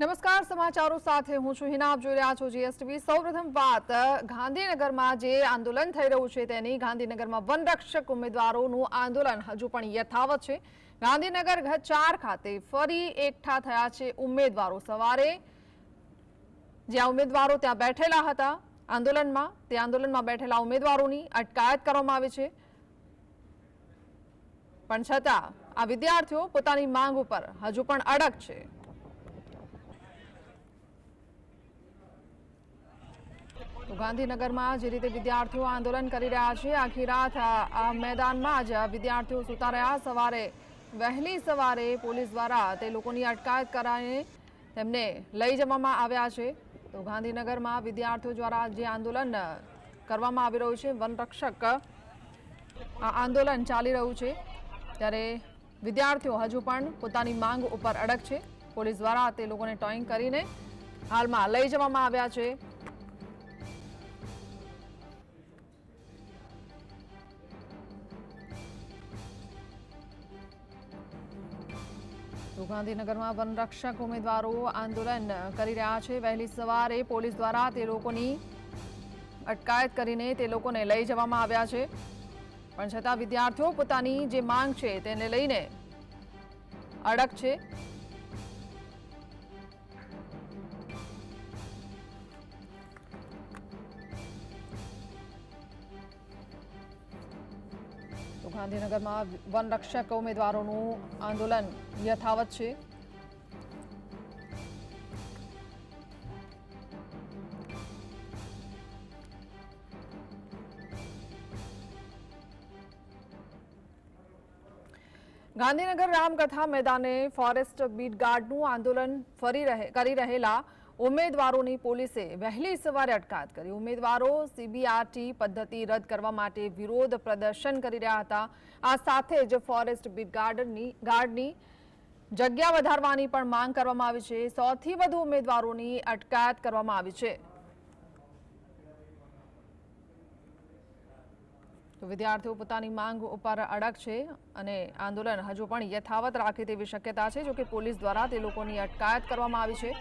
નમસ્કાર, સમાચારો સાથે હું છું હિના. આપ જોઈ રહ્યા છો જીએસટીવી સૌપ્રથમ વાત ગાંધીનગરમાં જે આંદોલન થઈ રહ્યું છે તેની, ગાંધીનગરમાં વનરક્ષક ઉમેદવારોનું આંદોલન હજુ પણ યથાવત છે. ગાંધીનગર ચાર ખાતે ફરી એકઠા થયા છે ઉમેદવારો. સવારે જ્યાં ઉમેદવારો ત્યાં બેઠેલા હતા આંદોલનમાં, તે આંદોલનમાં બેઠેલા ઉમેદવારોની અટકાયત કરવામાં આવી છે. પણ છતાં આ વિદ્યાર્થીઓ પોતાની માંગ ઉપર હજુ પણ અડગ છે. તો ગાંધીનગરમાં જે રીતે વિદ્યાર્થીઓ આંદોલન કરી રહ્યા છે, આખી રાત આ મેદાનમાં જ વિદ્યાર્થીઓ સૂતા રહ્યા. સવારે, વહેલી સવારે પોલીસ દ્વારા તે લોકોની અટકાયત કરાવીને તેમને લઈ જવામાં આવ્યા છે. તો ગાંધીનગરમાં વિદ્યાર્થીઓ દ્વારા જે આંદોલન કરવામાં આવી રહ્યું છે વનરક્ષક આ આંદોલન ચાલી રહ્યું છે. ત્યારે વિદ્યાર્થીઓ હજુ પણ પોતાની માંગ ઉપર અડગ છે. પોલીસ દ્વારા તે લોકોને ટોઈંગ કરીને હાલમાં લઈ જવામાં આવ્યા છે. તો ગાંધીનગરમાં વનરક્ષક ઉમેદવારો આંદોલન કરી રહ્યા છે. વહેલી સવારે પોલીસ દ્વારા તે લોકોની અટકાયત કરીને તે લોકોને લઈ જવામાં આવ્યા છે. પણ છતાં વિદ્યાર્થીઓ પોતાની જે માંગ છે તેને લઈને અડગ છે. તો ગાંધીનગરમાં વનરક્ષક ઉમેદવારોનું આંદોલન યથાવત છે. ગાંધીનગર રામકથા મેદાને ફોરેસ્ટ બીટ ગાર્ડનું આંદોલન ફરી રહે, કરી રહેલા ઉમેદવારોની પોલીસે વહેલી સવારે અટકાયત કરી. ઉમેદવારો સીબીઆરટી પદ્ધતિ રદ કરવા માટે વિરોધ પ્રદર્શન કરી રહ્યા હતા. આ સાથે જ ફોરેસ્ટ બીટ ગાર્ડની જગ્યા વધારવાની પણ માંગ કરવામાં આવી છે. સૌથી વધુ ઉમેદવારોની અટકાયત કરવામાં આવી છે. તો વિદ્યાર્થીઓ, પોતાની માંગ ઉપર અડગ છે અને આંદોલન હજુ પણ યથાવત રાખે તેવી શક્યતા છે, જોકે પોલીસ દ્વારા તે લોકોની અટકાયત કરવામાં આવી છે.